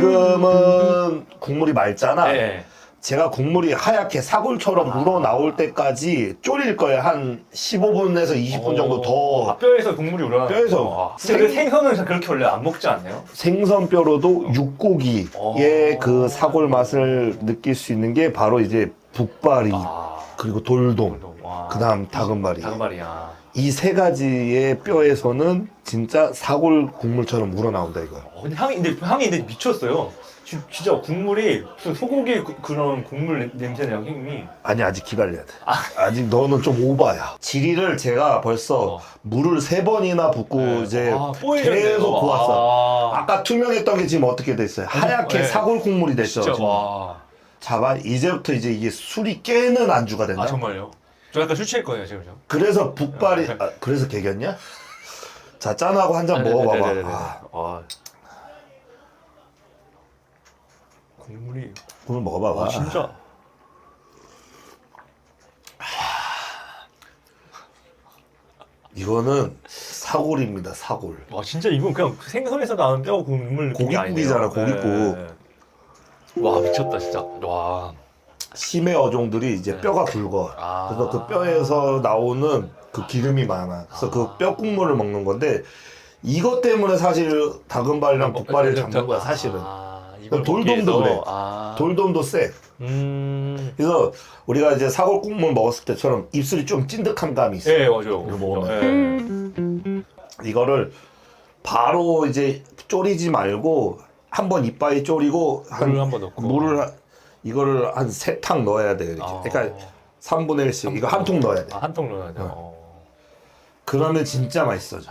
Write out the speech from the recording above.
지금은 국물이 맑잖아. 네. 제가 국물이 하얗게 사골처럼 우러 나올 때까지 졸일 거예요. 한 15분에서 20분 정도 아, 더 뼈에서 국물이 우러나. 뼈에서. 근데 그 생선은 그렇게 원래 안 먹지 않나요? 생선뼈로도 육고기의 어. 그 사골 맛을 느낄 수 있는 게 바로 이제 북발이 아. 그리고 돌돔 와. 그다음 다금바리 닭발이야. 이 세 가지의 뼈에서는 진짜 사골 국물처럼 우러나온다 이거야. 어, 근데 향이 근데 향이 근데 미쳤어요. 지- 진짜 국물이 무슨 소고기 그, 그런 국물 냄- 냄새네요, 향이. 아니 아직 기다려야 돼. 아 직 너는 좀 오바야. 지리를 제가 벌써 어. 물을 세 번이나 붓고 네. 이제 아. 계속 고왔어. 아, 아까 투명했던 게 지금 어떻게 됐어요? 하얗게 네. 사골 국물이 됐죠. 진짜 지금. 와. 자봐 이제부터 이제 이게 술이 깨는 안주가 된다. 아 정말요? 저 약간 술 취할 거예요 지금 저. 그래서 북발이 아, 그래서 개겼냐? 자 짠하고 한 잔 먹어봐봐. 네네네네네. 아, 아. 국물이 국물 먹어봐봐. 와 진짜 이거는 사골입니다. 사골. 와 진짜 이건 그냥 생선에서 나는 뼈 국물 고깃국이잖아. 고깃국. 네. 와 미쳤다 진짜. 와. 심해 어종들이 이제 뼈가 굵어. 아. 그래서 그 뼈에서 나오는 그 기름이 많아. 그래서 그 뼈 국물을 먹는 건데 이것 때문에 사실 다금발이랑 북발을 잡는 거야 사실은. 아, 이걸 돌돔도 먹기 위해서? 그래. 아. 돌돔도 세. 음. 그래서 우리가 이제 사골 국물 먹었을 때처럼 입술이 좀 찐득한 감이 있어. 예 맞아요. 이거 먹으면. 예. 이거를 바로 이제 졸이지 말고 한 번 이빨이 졸이고 한 물을 한 번 넣고. 물을 한- 이거를 한 세 탕 넣어야 돼 이렇게. 아. 그러니까 3분의 1씩 이거 한 통 넣어야 돼. 아, 한통 넣어야 돼요. 어. 그러면 진짜 맛있어져.